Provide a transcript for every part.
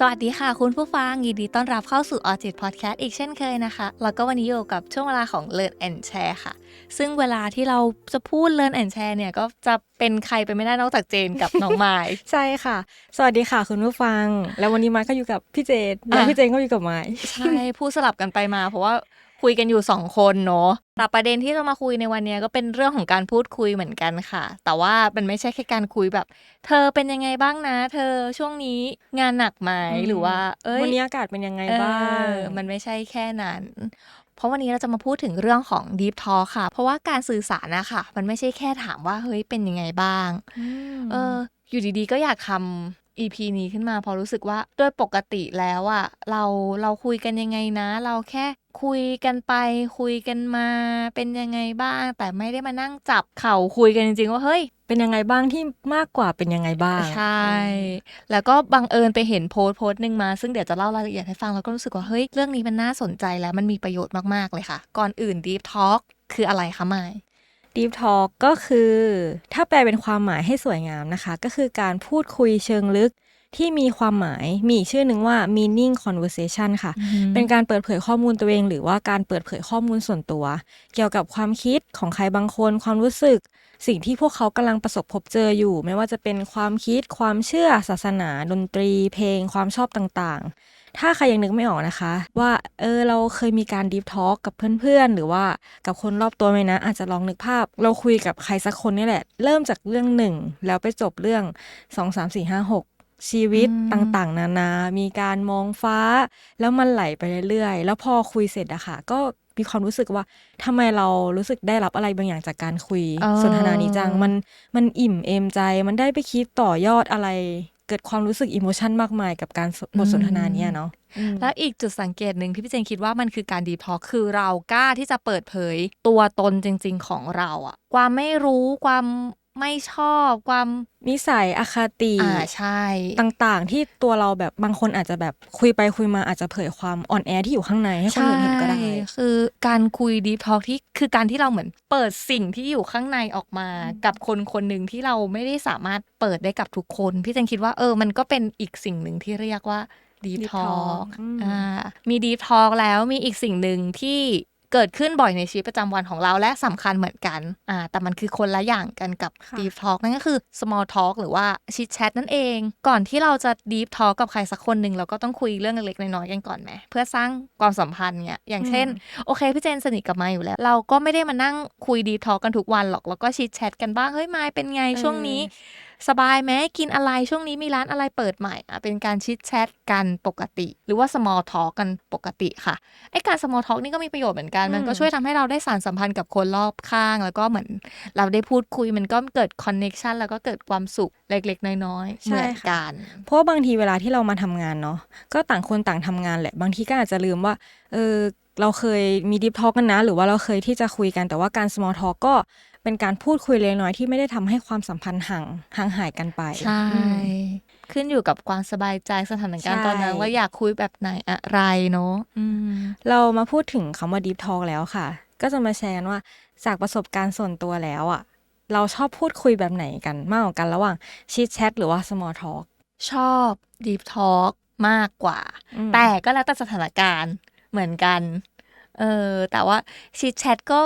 สวัสดีค่ะคุณผู้ฟัง ยินดีต้อนรับเข้าสู่ออจิตพอดแคสต์อีกเช่นเคยนะคะ แล้วก็วันนี้อยู่กับช่วงเวลาของ Learn and Share ค่ะ ซึ่งเวลาที่เราจะพูด Learn and Share เนี่ย ก็จะเป็นใครไปไม่ได้นอกจากเจนกับน้องไมล์ใช่ค่ะ สวัสดีค่ะคุณผู้ฟัง แล้ววันนี้ไม้ก็อยู่กับพี่เจนแล้วอะพี่เจนก็อยู่กับไม้ใช่พูดสลับกันไปมาเพราะว่า คุยกันอยู่สองคนเนาะแต่ประเด็นที่จะมาคุยในวันเนี้ยก็เป็นเรื่องของการพูดคุยเหมือนกันค่ะ แต่ว่ามันไม่ใช่แค่การคุยแบบ เธอเป็นยังไงบ้างนะ เธอช่วงนี้งานหนักไหมหรือว่า เอ้ยวันนี้อากาศเป็นยังไงบ้างเออมันไม่ใช่แค่นั้นเพราะวันนี้เราจะมาพูดถึงเรื่องของ Deep Talk ค่ะ เพราะว่าการสื่อสารนะคะมันไม่ใช่แค่ถามว่าเฮ้ยเป็นยังไงบ้าง เอออยู่ดีๆ ก็อยากทำ EP นี้ขึ้นมาเพอรู้สึกว่าโดยปกติแล้วอะเราเราคุยกันยังไงนะ เราแค่คุยกันไปคุยกันมาเป็นยังไงบ้าง แต่ไม่ได้มานั่งจับเข่าคุยกันจริงๆว่าเฮ้ย เป็นยังไงบ้างที่มากกว่าเป็นยังไงบ้าง ใช่ แล้วก็บังเอิญไปเห็นโพสต์โพสต์หนึ่งมา ซึ่งเดี๋ยวจะเล่ารายละเอียดให้ฟังแล้วก็รู้สึกว่าเฮ้ยเรื่องนี้มันน่าสนใจและมันมีประโยชน์มากๆเลยค่ะ ก่อนอื่น Deep Talk คืออะไรคะไมาย Deep Talk ก็คือ ถ้าแปลเป็นความหมายให้สวยงามนะคะ ก็คือการพูดคุยเชิงลึกที่มีความหมายมีอีกชื่อหนึ่งว่า meaning conversation ค่ะ เป็นการเปิดเผยข้อมูลตัวเอง หรือว่าการเปิดเผยข้อมูลส่วนตัว เกี่ยวกับความคิดของใครบางคน ความรู้สึก สิ่งที่พวกเขากำลังประสบพบเจออยู่ ไม่ว่าจะเป็นความคิด ความเชื่อศาสนา ดนตรี เพลง ความชอบต่างๆ ถ้าใครยังนึกไม่ออกนะคะ ว่าเออเราเคยมีการดีฟทอ l k กับเพื่อนๆ หรือว่ากับคนรอบตัวไหมนะ อาจจะลองนึกภาพ เราคุยกับใครสักคนนี่แหละ เริ่มจากเรื่องหนึ่งแล้วไปจบเรื่องสองสามสี่ห้าหกชีวิตอืมต่างๆ นานา มีการมองฟ้า แล้วมันไหลไปเรื่อยๆ แล้วพอคุยเสร็จอะค่ะ ก็มีความรู้สึกว่าทำไมเรารู้สึกได้รับอะไรบางอย่างจากการคุยเออสนทนานี้จัง มันมันอิ่มเอมใจ มันได้ไปคิดต่อยอดอะไร เกิดความรู้สึกอิโมชันมากมายกับการสบทสนทนาเนี้ยเนาะแล้วอีกจุดสังเกตหนึ่งที่พี่เจนคิดว่ามันคือการ Deep Talk คือเรากล้าที่จะเปิดเผยตัวตนจริง ๆ ของเราอะความไม่รู้ความ ไม่ชอบความนิสัยอคติอ่าใช่ ต่างๆ ที่ตัวเราแบบบางคนอาจจะแบบคุยไปคุยมาอาจจะเผยความอ่อนแอที่อยู่ข้างในให้คนอื่นเห็นก็ได้ใช่คือการคุย Deep Talk ที่คือการที่เราเหมือนเปิดสิ่งที่อยู่ข้างในออกมา กับคนคนหนึ่งที่เราไม่ได้สามารถเปิดได้กับทุกคน พี่เจนคิดว่าเออมันก็เป็นอีกสิ่งหนึ่งที่เรียกว่า Deep Deep Talk Talk อืมอ่ามี Deep Talk แล้วมีอีกสิ่งหนึ่งที่ เกิดขึ้นบ่อยในชีวิตประจำวันของเราและสำคัญเหมือนกันอ่าแต่มันคือคนละอย่างกันกับค่ะ Deep Talk นั่นก็คือ Small Talk หรือว่า Chit Chat นั่นเอง ก่อนที่เราจะ Deep Talk กับใครสักคนหนึ่งเราก็ต้องคุยเรื่องเล็กๆน้อยๆกันก่อนไหมเพื่อสร้างความสัมพันธ์เนี่ยอย่างเช่น โอเคพี่เจนสนิทกับไมค์อยู่แล้ว เราก็ไม่ได้มานั่งคุยดีทอกันทุกวันหรอกแล้วก็ชิดแชทกันบ้างเฮ้ยไมค์เป็นไงเออช่วงนี้ สบายไหมกินอะไรช่วงนี้มีร้านอะไรเปิดใหม่อะเป็นการชิดแชทกันปกติ หรือว่า small talk กันปกติค่ะไอการ small talk นี่ก็มีประโยชน์เหมือนกัน มันก็ช่วยทำให้เราได้สานสัมพันธ์กับคนรอบข้าง แล้วก็เหมือนเราได้พูดคุยมันก็เกิด connection แล้วก็เกิดความสุขเล็ก ๆ น้อยๆใช่เหมือนค่ะกันเพราะว่าบางทีเวลาที่เรามาทำงานเนาะก็ต่างคนต่างทำงานแหละบางทีก็อาจจะลืมว่าเออเราเคยมีดิฟทอ l k กันนะ หรือว่าเราเคยที่จะคุยกันแต่ว่าการ small talk ก็ เป็นการพูดคุยเล็กน้อยที่ไม่ได้ทำให้ความสัมพันธ์ห่างห่างหายกันไป ใช่อืมขึ้นอยู่กับความสบายใจสถานการณ์ใช่ตอนนั้นว่าอยากคุยแบบไหนอะไรเนาะอืมเรามาพูดถึงคำว่า deep talk แล้วค่ะ ก็จะมาแชร์กันว่าจากประสบการณ์ส่วนตัวแล้วอะเราชอบพูดคุยแบบไหนกันมากกว่ากันระหว่างชิดแชทหรือว่า small talk ชอบ Deep Talk มากกว่าอืมแต่ก็แล้วแต่สถานการณ์เหมือนกัน เออ แต่ว่าชิดแชทก็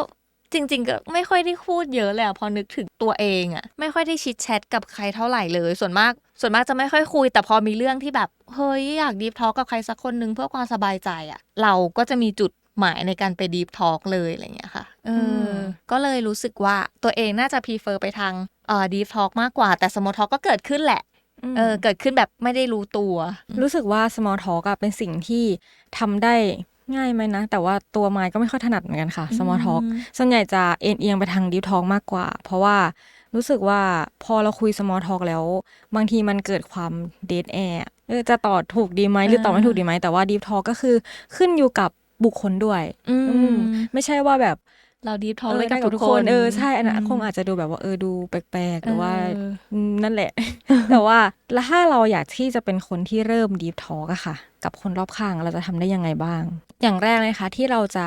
จริง ๆ ก็ไม่ค่อยได้พูดเยอะเลยอะพอนึกถึงตัวเองอะไม่ค่อยได้ชิดแชทกับใครเท่าไหร่เลย ส่วนมาก ส่วนมากจะไม่ค่อยคุย แต่พอมีเรื่องที่แบบเฮ้ยอยากดีฟทอ l k กับใครสักคนนึงเพื่อความสบายใจอะเราก็จะมีจุดหมายในการไปดีฟทอ l k เลยอะไรอย่างเงี้ยค่ะเอออมก็เลยรู้สึกว่าตัวเองน่าจะพ r เฟอร์ไปทางเอ่อดีฟทอ l k มากกว่า แต่สมอลทอ l k ก็เกิดขึ้นแหละเออเกิดขึ้นแบบไม่ได้รู้ตัว รู้สึกว่า small talk อะเป็นสิ่งที่ทำได้ ง่ายไหมนะ แต่ว่าตัวไม้ก็ไม่ค่อยถนัดเหมือนกันค่ะ small talk อืมส่วนใหญ่จะเอ็นเอียงไปทาง deep talk มากกว่า เพราะว่ารู้สึกว่าพอเราคุย small talk แล้ว บางทีมันเกิดความ dead air เออจะตอบถูกดีไหมหรือตอบไม่ถูกดีไหมแต่ว่า deep talk ก็คือขึ้นอยู่กับบุคคลด้วย อือืมมไม่ใช่ว่าแบบ เราดีฟทอเออเลยกับได้ทุกคนเออใช่อันนั้นมคงอาจจะดูแบบว่าเออดูแปลกๆหรือว่าเออมนั่นแหละ แต่ว่าแล้วถ้าเราอยากที่จะเป็นคนที่เริ่ม deep talk อะค่ะ กับคนรอบข้างเราจะทำได้ยังไงบ้าง อย่างแรกเลยค่ะที่เราจะ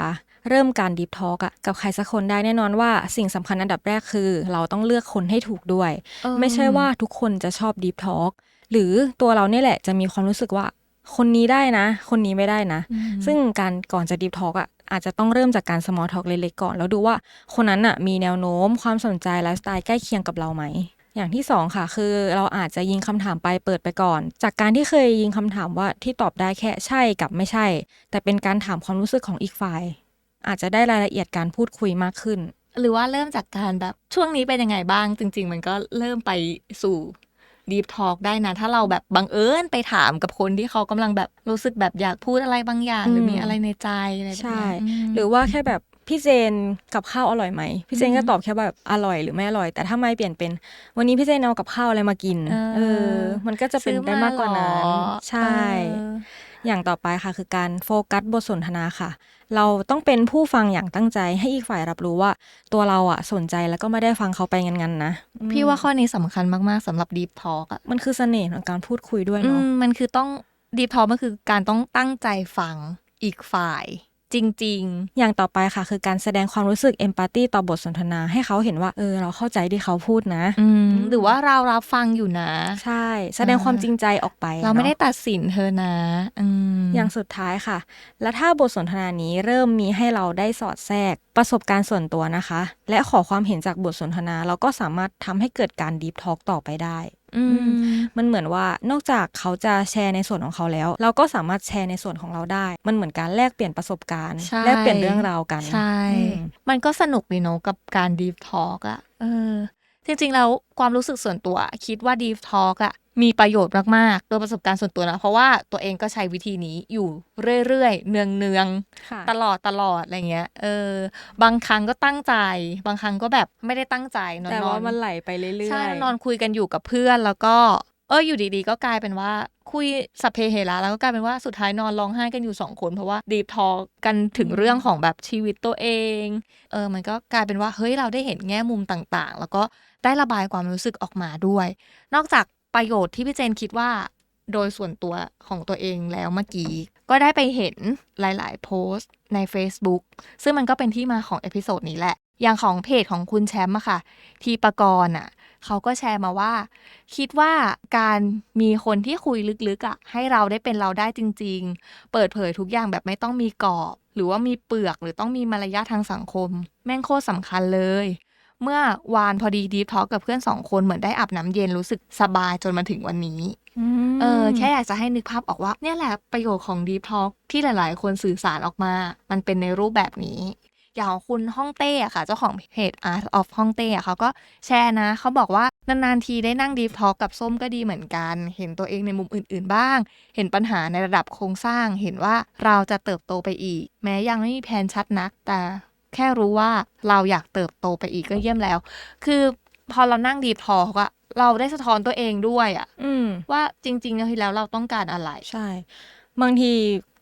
เริ่มการดีฟทอ l k อะกับใครสักคนได้แน่นอนว่าสิ่งสำคัญอันดับแรกคือ เราต้องเลือกคนให้ถูกด้วยเออไม่ใช่ว่าทุกคนจะชอบดีฟทอ l k หรือตัวเราเนี่ยแหละจะมีความรู้สึกว่าคนนี้ได้นะ คนนี้ไม่ได้นะอืมซึ่งการก่อนจะดีฟทอ l k อะ อาจจะต้องเริ่มจากการ small talk เล็กๆก่อนแล้วดูว่าคนนั้นอะมีแนวโน้มความสนใจไลฟ์สไตล์ใกล้เคียงกับเราไหมอย่างที่สองค่ะคือเราอาจจะยิงคำถามไปเปิดไปก่อน จากการที่เคยยิงคำถามว่าที่ตอบได้แค่ใช่กับไม่ใช่ แต่เป็นการถามความรู้สึกของอีกฝ่าย อาจจะได้รายละเอียดการพูดคุยมากขึ้น หรือว่าเริ่มจากการแบบช่วงนี้เป็นยังไงบ้าง จริง ๆ มันก็เริ่มไปสู่ ดีฟทอ l k ได้นะ ถ้าเราแบบบังเอิญไปถามกับคนที่เขากำลังแบบรู้สึกแบบอยากพูดอะไรบางอย่าง หรือมมีอะไรในใจอะไรแบบใช่เนี้ยมหรือว่าแค่แบบพี่เจนกับข้าวอร่อยไหมพี่เจนก็ตอบแค่แบบอร่อยหรือไม่อร่อย แต่ถ้าไม่เปลี่ยนเป็น วันนี้พี่เจนเอากับข้าวอะไรมากิน เออเออมันก็จะเป็นได้มากกว่านั้นซื้อมาเหรอใช่เอออย่างต่อไปค่ะคือการโฟกัสบทสนทนาค่ะ เราต้องเป็นผู้ฟังอย่างตั้งใจให้อีกฝ่ายรับรู้ว่า ตัวเราอะสนใจแล้วก็ไม่ได้ฟังเขาไปงันๆนะอืมพี่ว่าข้อนี้สำคัญมากๆสำหรับดีฟทอ l k อะมันคือเสน่ห์ของการพูดคุยด้วยอืเนาะมมันคือต้องดีฟทอ l k มันคือการต้องตั้งใจฟังอีกฝ่าย จริงอย่างต่อไปค่ะ คือการแสดงความรู้สึกเอมพัตตีต่อบทสนทนาให้เขาเห็นว่าเออเราเข้าใจที่เขาพูดนะๆอืมหรือว่าเรารับฟังอยู่นะ ใช่ แสดงความจริงใจออกไป เราไม่ได้นอะตัดสินเธอนะอืมอย่างสุดท้ายค่ะ และถ้าบทสนทนานี้เริ่มมีให้เราได้สอดแทรกประสบการณ์ส่วนตัวนะคะ และขอความเห็นจากบทสนทนาเราก็สามารถทำให้เกิดการดีฟทอ l k ต่อไปได้อื มมันเหมือนว่านอกจากเขาจะแชร์ในส่วนของเขาแล้ว เราก็สามารถแชร์ในส่วนของเราได้ มันเหมือนการแลกเปลี่ยนประสบการณ์ใช่แลกเปลี่ยนเรื่องราวกันใช่อืมมันก็สนุกดีเนอะกับการดีฟทอ l k อะเออจริงๆแล้วความรู้สึกส่วนตัวคิดว่าดีฟทอ l k อะมีประโยชน์มากๆ โดยประสบการณ์ส่วนตัวนะ เพราะว่าตัวเองก็ใช้วิธีนี้อยู่เรื่อยๆ เนืองๆค่ะตลอดตลอดอะไรเงี้ย เออ บางครั้งก็ตั้งใจ บางครั้งก็แบบไม่ได้ตั้งใจนอนแต่นอว่านมันไหลไปเรื่อยๆ ใช่ นอนคุยกันอยู่กับเพื่อนแล้วก็ เอออยู่ดีๆ ก็กลายเป็นว่าคุยสัพเพเหระแล้วก็กลายเป็นว่าสุดท้ายนอนร้องไห้กันอยู่สองคน เพราะว่าดีทอกันถึงเรื่องของแบบชีวิตตัวเอง เออมันก็กลายเป็นว่าเฮ้ยเราได้เห็นแง่มุมต่างๆ แล้วก็ได้ระบายความรู้สึกออกมาด้วย นอกจากประโยชน์ที่พี่เจนคิดว่า โดยส่วนตัวของตัวเองแล้วเมื่อกี้ก็ได้ไปเห็นหลายๆ โพสต์ใน Facebook ซึ่งมันก็เป็นที่มาของเอพิโซดนี้แหละอย่างของเพจของคุณแชมป์อะค่ะ ทีปกรณ์อะ เขาก็แชร์มาว่า คิดว่าการมีคนที่คุยลึกๆอะให้เราได้เป็นเราได้จริง ๆ เปิดเผยทุกอย่างแบบไม่ต้องมีกรอบ หรือว่ามีเปลือกหรือต้องมีมารยาททางสังคม แม่งโคตรสำคัญเลย เมื่อวานพอดีดีฟทอกับเพื่อนสองคนเหมือนได้อาบน้ำเย็นรู้สึกสบายจนมาถึงวันนี้มเออแค่อยากจะให้นึกภาพออกว่า เนี่ยแหละประโยชน์ของ Deep Talk ที่หลาย ๆ คนสื่อสารออกมา มันเป็นในรูปแบบนี้ อย่างของคุณฮ่องเต้อะค่ะ เจ้าของเพจ Art of ฮ่องเต้อะเขาก็แชร์นะ เขาบอกว่านานๆทีได้นั่ง Deep Talk กับส้มก็ดีเหมือนกัน เห็นตัวเองในมุมอื่นๆบ้าง เห็นปัญหาในระดับโครงสร้าง เห็นว่าเราจะเติบโตไปอีก แม้ยังไม่มีแผนชัดนัก แต่แค่รู้ว่าเราอยากเติบโตไปอีกก็เยี่ยมแล้ว คือพอเรานั่ง Deep Talk อะเราได้สะท้อนตัวเองด้วยอะอืมว่าจริงๆแล้วเราต้องการอะไร ใช่ บางที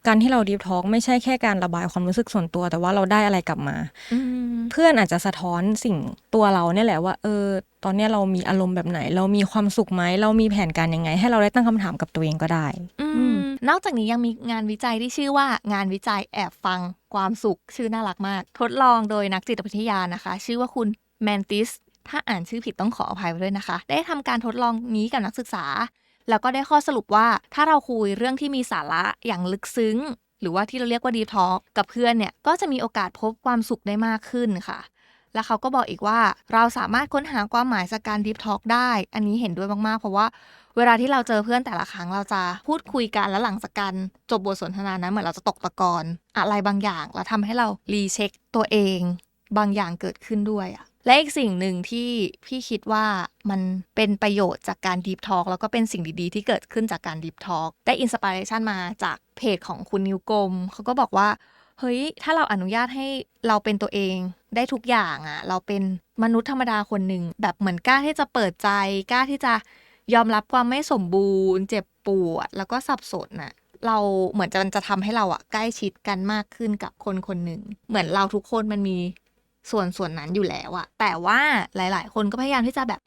การที่เราดีฟทอ l k ไม่ใช่แค่การระบายความรู้สึกส่วนตัว แต่ว่าเราได้อะไรกลับมา เพื่อนอาจจะสะท้อนสิ่งตัวเราเนี่ยแหละว่า เออ ตอนเนี้ยเรามีอารมณ์แบบไหน เรามีความสุขไหมเรามีแผนการยังไง ให้เราได้ตั้งคำถามกับตัวเองก็ได้อือืมมนอกจากนี้ยังมีงานวิจัยที่ชื่อว่างานวิจัยแอบฟังความสุข ชื่อน่ารักมาก ทดลองโดยนักจิตวิทยานะคะ ชื่อว่าคุณแมนติสถ้าอ่านชื่อผิดต้องขออภัยไว้ด้วยนะคะ ได้ทำการทดลองนี้กับนักศึกษา แล้วก็ได้ข้อสรุปว่าถ้าเราคุยเรื่องที่มีสาระอย่างลึกซึ้ง หรือว่าที่เราเรียกว่าดีทอ l k กับเพื่อนเนี่ยก็จะมีโอกาสพบความสุขได้มากขึ้นค่ะ และเขาก็บอกอีกว่าเราสามารถค้นหาความหมายจากการดีฟทอ l k ได้ อันนี้เห็นด้วยมากๆ เพราะว่าเวลาที่เราเจอเพื่อนแต่ละครั้งเราจะพูดคุยกันแล้วหลังจากการจบบทสนทนานั้นเหมือนเราจะตกตะกอนอะไรบางอย่างแล้วทำให้เรารีเช็คตัวเอง บางอย่างเกิดขึ้นด้วยอะ และอีกสิ่งหนึ่งที่พี่คิดว่ามันเป็นประโยชน์จากการดีฟทอ l k แล้วก็เป็นสิ่งดีๆ ที่เกิดขึ้นจากการดีฟทอ l k ได้อินสปิเรชันมาจากเพจของคุณนิวกลมเขาก็บอกว่า เฮ้ย ถ้าเราอนุญาตให้เราเป็นตัวเองได้ทุกอย่างอะเราเป็นมนุษย์ธรรมดาคนหนึ่งแบบเหมือนกล้าที่จะเปิดใจกล้าที่จะยอมรับความไม่สมบูรณ์ เจ็บปวด แล้วก็สับสนน่ะเราเหมือนจะมันจะทำให้เราอะใกล้ชิดกันมากขึ้นกับคนคนหนึ่ง เหมือนเราทุกคนมันมี ส่วนส่วนนั้นอยู่แล้วอะแต่ว่าหลาย ๆ คนก็พยายามที่จะแบบ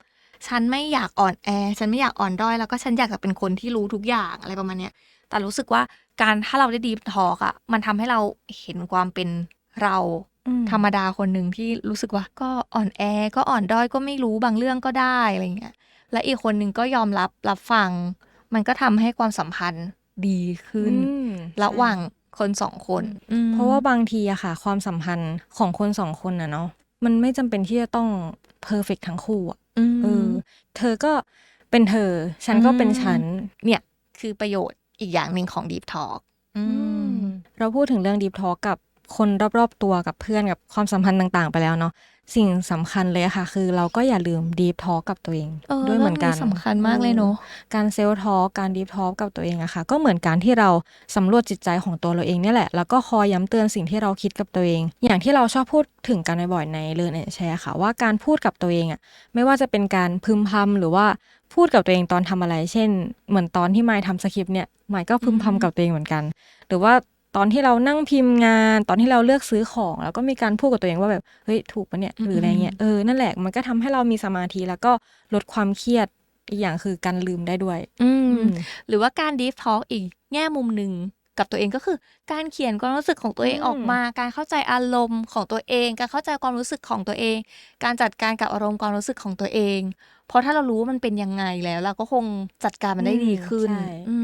ฉันไม่อยากอ่อนแอ ฉันไม่อยากอ่อนด้อย แล้วก็ฉันอยากจะเป็นคนที่รู้ทุกอย่างอะไรประมาณเนี้ย แต่รู้สึกว่าการถ้าเราได้ดีฟทอ l k อะมันทำให้เราเห็นความเป็นเราอืมธรรมดาคนหนึ่งที่รู้สึกว่าก็อ่อนแอ ก็อ่อนด้อยก็ไม่รู้บางเรื่องก็ได้อะไรเงี้ย และอีกคนหนึ่งก็ยอมรับรับฟัง มันก็ทำให้ความสัมพันธ์ดีขึ้นอืมระหว่าง คนสองคนอืมเพราะว่าบางทีอะค่ะ ความสัมพันธ์ของคนสองคนอะเนาะมันไม่จำเป็นที่จะต้องเพอร์เฟกทั้งคู่อะอืมเออ เธอก็เป็นเธอ ฉันก็เป็นฉัน เนี่ยคือประโยชน์อีกอย่างหนึ่งของ Deep Talk อืมเราพูดถึงเรื่องดีฟทอ l k กับคนรอบๆตัวกับเพื่อนกับความสัมพันธ์ต่าง ๆ ไปแล้วเนาะ สิ่งสำคัญเลยอะค่ะ คือเราก็อย่าลืมดีฟทอ l k กับตัวเองเออด้วยเหมือนกันรื่องสำคัญมากเลยเนาะการเซลล์ทอ l k การดีฟทอ l k กับตัวเองอะค่ะ ก็เหมือนการที่เราสำรวจจิตใจของตัวเราเองเนี่ยแหละ แล้วก็คอยย้ำเตือนสิ่งที่เราคิดกับตัวเอง อย่างที่เราชอบพูดถึงกันบ่อยๆในเรื่องแชร์ค่ะ ว่าการพูดกับตัวเองอะไม่ว่าจะเป็นการพึมพำหรือว่าพูดกับตัวเองตอนทำอะไร เช่น เหมือนตอนที่ไมค์ทำสคริปต์เนี่ยไมค์ก็พึมพำกับตัวเองเหมือนกัน หรือว่า ตอนที่เรานั่งพิมพ์งาน ตอนที่เราเลือกซื้อของ แล้วก็มีการพูดกับตัวเองว่าแบบเฮ้ยถูกปะเนี่ยหรืออะไรเงี้ยเออนั่นแหละมันก็ทำให้เรามีสมาธิแล้วก็ลดความเครียดอีกอย่างคือการลืมได้ด้วย อืมอืมหรือว่าการ Deep Talk อีกแง่มุมหนึ่งกับตัวเองก็คือ การเขียนความรู้สึกของตัวเองอืมออกมา การเข้าใจอารมณ์ของตัวเอง การเข้าใจความรู้สึกของตัวเอง การจัดการกับอารมณ์ความรู้สึกของตัวเอง เพราะถ้าเรารู้ว่ามันเป็นยังไงแล้ว เราก็คงจัดการมันได้ดีขึ้นใช่อืม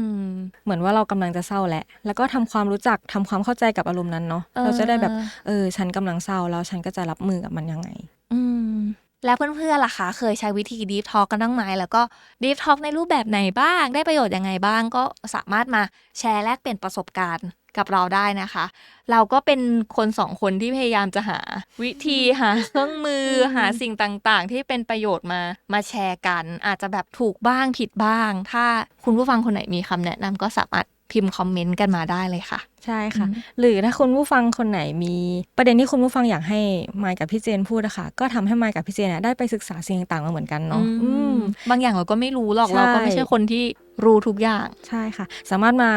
เหมือนว่าเรากำลังจะเศร้าแหละ แล้วก็ทำความรู้จักทำความเข้าใจกับอารมณ์นั้นเนาะเออเราจะได้แบบเออฉันกำลังเศร้าแล้วฉันก็จะรับมือกับมันยังไง อืมแล้วเพื่อนๆล่ะคะเคยใช้วิธี Deep Talk กันบ้างไหมแล้วก็ Deep Talk ในรูปแบบไหนบ้าง ได้ประโยชน์ยังไงบ้าง ก็สามารถมาแชร์แลกเปลี่ยนประสบการณ์ กับเราได้นะคะ เราก็เป็นคนสองคนที่พยายามจะหา วิธีหาเครื่องมือหาสิ่งต่างๆ ที่เป็นประโยชน์มามาแชร์กัน อาจจะแบบถูกบ้างผิดบ้าง ถ้าคุณผู้ฟังคนไหนมีคำแนะนำก็สามารถพิมพ์คอมเมนต์กันมาได้เลยค่ะ ใช่ค่ะอืมหรือถ้าคุณผู้ฟังคนไหนมีประเด็นที่คุณผู้ฟังอยากให้มายกับพี่เจนพูดอะค่ะก็ทำให้มายกับพี่เจนเนี่ยได้ไปศึกษาสิ่งต่างๆมาเหมือนกันเนาะอือืมมบางอย่างเราก็ไม่รู้หรอกใช่เราก็ไม่ใช่คนที่รู้ทุกอย่างใช่ค่ะ สามารถมา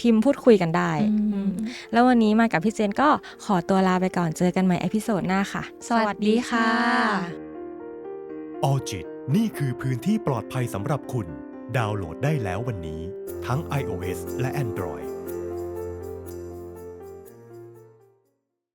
พิมพ์พูดคุยกันได้อืมอืมแล้ววันนี้มายกับพี่เจนก็ขอตัวลาไปก่อนเจอกันใหม่เอพิโซดหน้าค่ะ สวัสดีค่ะออจิตนี่คือพื้นที่ปลอดภัยสำหรับคุณ ดาวน์โหลดได้แล้ววันนี้ ทั้ง iOS และ Android